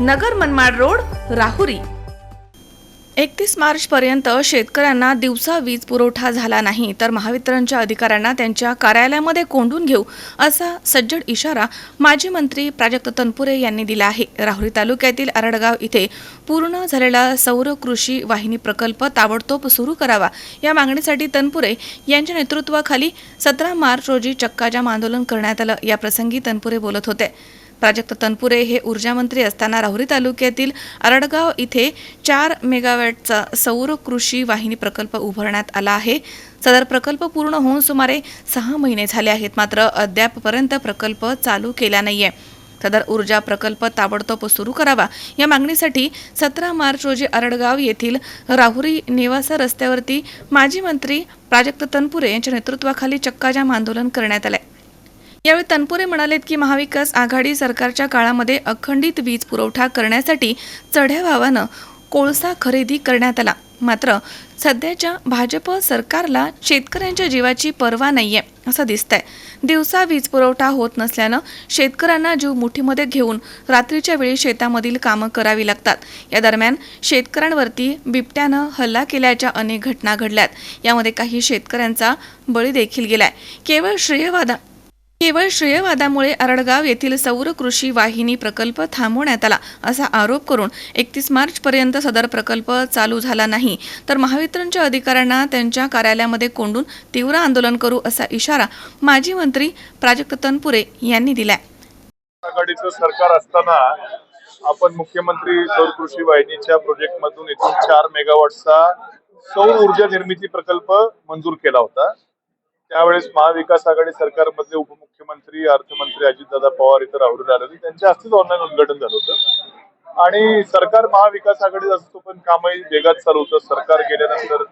Nagar Manmad road Rahuri. एकतीस मार्च पर्यंत शेतकऱ्यांना दिवसा वीज पुरवठा झाला नाही तर महावितरणच्या अधिकाऱ्यांना त्यांच्या कार्यालयामध्ये कोंडून घेऊ असा सज्जड इशारा माजी मंत्री प्राजक्त तनपुरे यांनी दिला आहे. राहुरी तालुक्यातील आरडगाव इथे पूर्ण झालेला सौर कृषी वाहिनी प्रकल्प ताबडतोब सुरू करावा या मागणीसाठी तनपुरे यांच्या नेतृत्वाखाली सतरा मार्च रोजी चक्काजाम आंदोलन करण्यात आलं. या प्रसंगी तनपुरे बोलत होते. प्राजक्त तनपुरे हे ऊर्जा मंत्री असताना राहुरी तालुक्यातील अरडगाव इथे चार मेगावॅटचा सौर कृषी वाहिनी प्रकल्प उभारण्यात आला आहे. सदर प्रकल्प पूर्ण होऊन सुमारे सहा महिने झाले आहेत. मात्र अद्यापपर्यंत प्रकल्प चालू केला नाहीये. सदर ऊर्जा प्रकल्प ताबडतोब सुरू करावा या मागणीसाठी सतरा मार्च रोजी अरडगाव येथील राहुरी निवासा रस्त्यावरती माजी मंत्री प्राजक्त तनपुरे यांच्या नेतृत्वाखाली चक्काजाम आंदोलन करण्यात आलंय. यावेळी तनपुरे म्हणालेत की महाविकास आघाडी सरकारच्या काळामध्ये अखंडित वीज पुरवठा करण्यासाठी चढ्या भावानं कोळसा खरेदी करण्यात आला. मात्र सध्याच्या भाजप सरकारला शेतकऱ्यांच्या जीवाची पर्वा नाहीये असं दिसतंय. दिवसा वीज पुरवठा होत नसल्यानं शेतकऱ्यांना जीव मुठीमध्ये घेऊन रात्रीच्या वेळी शेतामधील कामं करावी लागतात. या दरम्यान शेतकऱ्यांवरती बिबट्यानं हल्ला केल्याच्या अनेक घटना घडल्यात. यामध्ये काही शेतकऱ्यांचा बळी देखील गेलाय. केवळ श्रेयवादा केवळ श्रेयवादामुळे आरडगाव येथील सौर कृषी वाहिनी प्रकल्प थांबवण्यात आला असा आरोप करून एकतीस मार्च पर्यंत सदर प्रकल्प चालू झाला नाही. तर महावितरणच्या अधिकाऱ्यांना त्यांच्या कार्यालयामध्ये कोंडून तीव्र आंदोलन करू असा इशारा माजी मंत्री प्राजक्त तनपुरे यांनी दिलाय. आघाडीचं सरकार असताना आपण मुख्यमंत्री सौर कृषी वाहिनीच्या प्रोजेक्ट मधून एकूण चार मेगावॉटचा सौर ऊर्जा निर्मिती प्रकल्प मंजूर केला होता. त्यावेळेस महाविकास आघाडी सरकारमधले उपमुख्यमंत्री अर्थमंत्री अजितदादा पवार इथं आले होते. त्यांच्या हस्तेच ऑनलाईन उद्घाटन झालं होतं. आणि सरकार महाविकास आघाडीत असतो पण कामही वेगात चालू होतं. सरकार गेल्यानंतर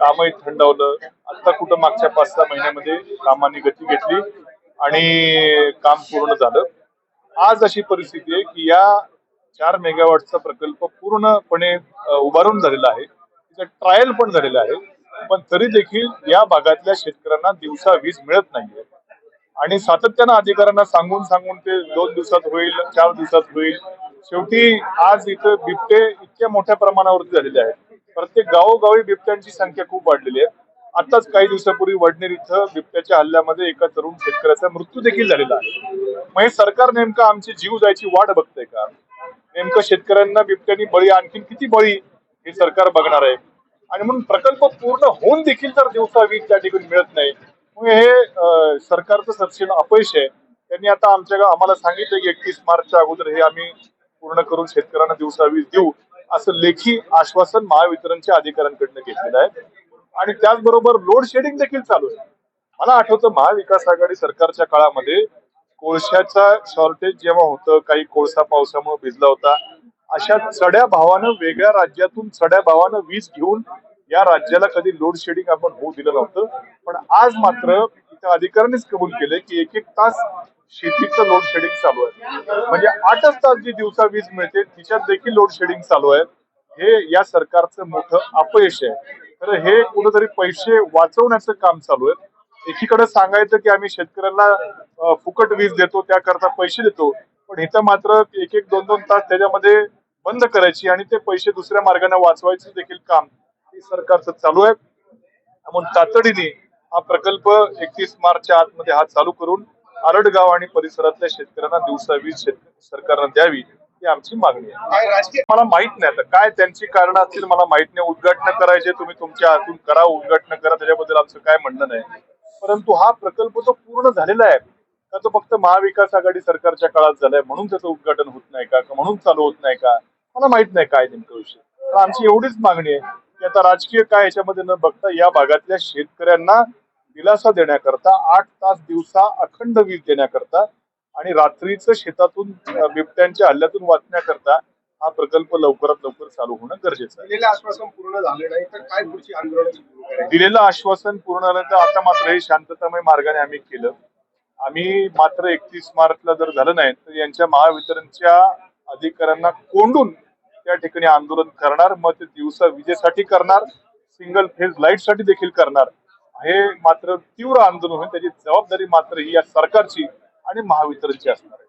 कामही थंडावलं. आता कुठं मागच्या पाच सहा महिन्यामध्ये कामाने गती घेतली आणि काम पूर्ण झालं. आज अशी परिस्थिती आहे की या चार मेगावॉटचा प्रकल्प पूर्णपणे उभारून झालेला आहे. त्याचं ट्रायल पण झालेलं आहे. पण तरी देखील या भागातल्या शेतकऱ्यांना दिवसा वीज मिळत नाहीये. आणि सातत्यानं अधिकाऱ्यांना सांगून सांगून ते दोन दिवसात होईल चार दिवसात होईल. शेवटी आज इथं बिबटे इतक्या मोठ्या प्रमाणावरती झालेले आहेत. प्रत्येक गावोगावी बिबट्यांची संख्या खूप वाढलेली आहे. आताच काही दिवसापूर्वी वडनेर इथं बिबट्याच्या हल्ल्यामध्ये एका तरुण शेतकऱ्याचा मृत्यू देखील झालेला आहे. मग हे सरकार नेमकं आमची जीव जायची वाट बघतंय का? नेमकं शेतकऱ्यांना बिबट्यांनी बळी आणखीन किती बळी हे सरकार बघणार आहे? आणि म्हणून प्रकल्प पूर्ण होऊन देखील जर दिवसा वीज त्या ठिकाणी मिळत नाही हे सरकारचं सक्षम अपयश आहे. त्यांनी आता आमच्या आम्हाला सांगितलं की एकतीस मार्चच्या अगोदर हे आम्ही पूर्ण करून शेतकऱ्यांना दिवसा वीज देऊ असं लेखी आश्वासन महावितरणच्या अधिकाऱ्यांकडनं घेतलेलं आहे. आणि त्याचबरोबर लोड शेडिंग देखील चालू आहे. मला आठवतं महाविकास आघाडी सरकारच्या काळामध्ये कोळशाचा शॉर्टेज जेव्हा होतं काही कोळसा पावसामुळे भिजला होता अशा चढ्या भावानं वेगळ्या राज्यातून चढ्या भावानं वीज घेऊन या राज्याला कधी लोड शेडिंग आपण होऊ दिलं नव्हतं. पण आज मात्र इथं अधिकाऱ्यांनीच कबूल केले की एक एक तास शेतीचं लोड शेडिंग चालू आहे. म्हणजे आठच तास जी दिवसा वीज मिळते तिच्यात देखील लोड शेडिंग चालू आहे. हे या सरकारचं मोठं अपयश आहे. तर हे कुठेतरी पैसे वाचवण्याचं काम चालू आहे. एकीकडे सांगायचं की आम्ही शेतकऱ्यांना फुकट वीज देतो त्याकरता पैसे देतो. पण इथं मात्र एक एक दोन दोन तास त्याच्यामध्ये बंद करायची आणि ते पैसे दुसऱ्या मार्गाने वाचवायचं देखील काम सरकारचं चालू आहे. म्हणून तातडीने हा प्रकल्प एकतीस मार्चच्या आतमध्ये हा चालू करून आरडगाव आणि परिसरातल्या शेतकऱ्यांना दिवसा वीज सरकारनं द्यावी ही आमची मागणी आहे. मला माहीत नाही आता काय त्यांची कारण असतील मला माहीत नाही. उद्घाटन करायचे तुम्ही तुमच्या हातून करा उद्घाटन करा त्याच्याबद्दल आमचं काय म्हणणं नाही. परंतु हा प्रकल्प तो पूर्ण झालेला आहे. का तो फक्त महाविकास आघाडी सरकारच्या काळात झालाय म्हणून त्याचं उद्घाटन होत नाही का? म्हणून चालू होत नाही का? मला माहीत नाही काय नेमकं विषय. आमची एवढीच मागणी आहे. आता राजकीय काय याच्यामध्ये न बघता या भागातल्या शेतकऱ्यांना दिलासा देण्याकरता आठ तास दिवसा अखंड वीज देण्याकरता आणि रात्रीचं शेतातून बिबट्यांच्या हल्ल्यातून वाचण्याकरता हा प्रकल्प लवकरात लवकर चालू होणं गरजेचं आहे. दिलेलं आश्वासन पूर्ण झाले नाही तर काय पुढची आंदोलन दिलेलं आश्वासन पूर्ण झालं तर आता मात्र हे शांततामय मार्गाने आम्ही केलं. आम्ही मात्र एकतीस मार्चला जर झालं नाही तर यांच्या महावितरणच्या अधिकाऱ्यांना कोंडून त्या ठिकाणी आंदोलन करणार मग ते दिवसा विजेसाठी करणार सिंगल फेज लाइटसाठी देखील करणार. हे मात्र तीव्र आंदोलन होईल त्याची जबाबदारी मात्र ही या सरकारची आणि महावितरणची असणार आहे.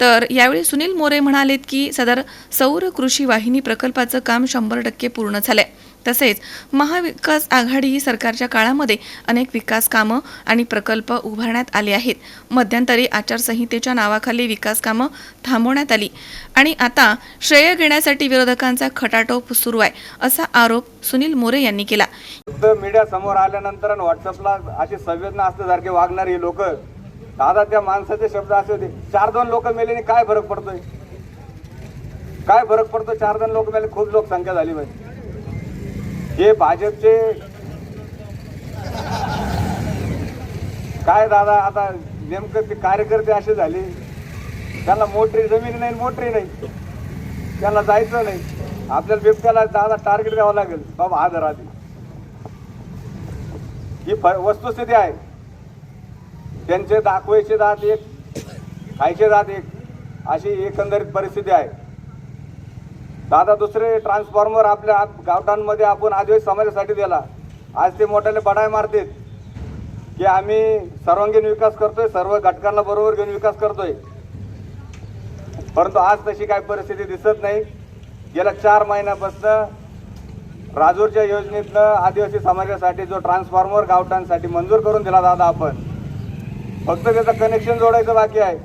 तर यावेळी सुनील मोरे म्हणालेत की सदर सौर कृषी वाहिनी प्रकल्पाचं काम शंभर टक्के पूर्ण झालंय. तसेच महाविकास आघाडी सरकारच्या काळामध्ये अनेक विकास कामं आणि प्रकल्प उभारण्यात आले आहेत. मध्यंतरी आचारसंहितेच्या नावाखाली विकास कामं थांबवण्यात आली. आणि आता श्रेय घेण्यासाठी विरोधकांचा खटाटोप सुरू आहे असा आरोप सुनील मोरे यांनी केला. मीडिया समोर आल्यानंतर व्हॉट्सअपला अशी संवेदना असल्यासारखे वागणारी लोक दादा त्या माणसाचे शब्द असे होते चार दोन लोक मेल्याने काय फरक पडतोय? काय फरक पडतो चार दोन लोक मेले खूप लोकसंख्या झाली पाहिजे हे भाजपचे काय दादा आता नेमकं ते कार्यकर्ते असे झाले. त्यांना मोटरी जमीन नाही मोटरी नाही. त्यांना जायचं नाही. आपल्याला बिबट्याला दादा टार्गेट द्यावं लागेल. बाबा हा आधी ही वस्तुस्थिती आहे. त्यांचे दाखवायचे दात एक खायचे दात एक अशी एकंदरीत परिस्थिती आहे. दादा दुसरे ट्रान्सफॉर्मर आपल्या गावठांमध्ये आपण आदिवासी समाजासाठी दिला. आज ते मोठ्याने बडाय मारतात की आम्ही सर्वांगीण विकास करतोय सर्व घटकांना बरोबर घेऊन विकास करतोय. परंतु आज तशी काही परिस्थिती दिसत नाही. गेल्या चार महिन्यापासून राजूरच्या योजनेतनं आदिवासी समाजासाठी जो ट्रान्सफॉर्मर गावठांसाठी मंजूर करून दिला दादा आपण. फक्त त्याचं कनेक्शन जोडायचं बाकी आहे.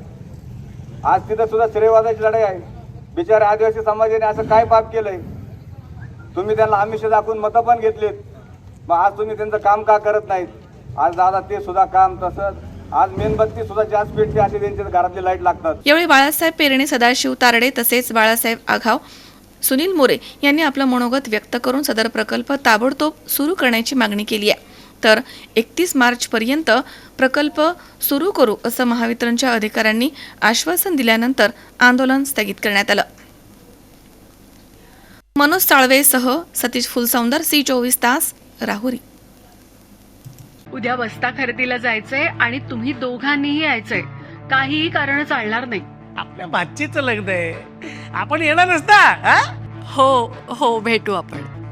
आज तिथं सुद्धा श्रेयवादाची लढाई आहे. बिचारे आदिवासी समाजाने असं काय पाप केलंय? तुम्ही त्यांना आमिष दाखवून मतं पण घेतलीत. मग आज तुम्ही त्यांचं काम का करत नाहीत? आज दादा ते सुद्धा काम तसंच. आज मेणबत्ती सुद्धा जास्त पेटते असे त्यांच्या घरातली लाइट लागतात. यावेळी बाळासाहेब पेरणे सदाशिव तारडे तसेच बाळासाहेब आघाव सुनील मोरे यांनी आपलं मनोगत व्यक्त करून सदर प्रकल्प ताबडतोब सुरू करण्याची मागणी केली आहे. तर एकतीस मार्चपर्यंत प्रकल्प सुरू करू असं महावितरणच्या अधिकाऱ्यांनी आश्वासन दिल्यानंतर आंदोलन स्थगित करण्यात आलं. मनोज साळवेसह सतीश फुलसौंदर सी चोवीस तास राहुरी. उद्या बस्ता खरेदीला जायचंय आणि तुम्ही दोघांनीही यायचंय. काहीही कारण चालणार नाही. आपल्या भाचीचं लग्न आहे. आपण येणारच ना हा? हो हो भेटू आपण.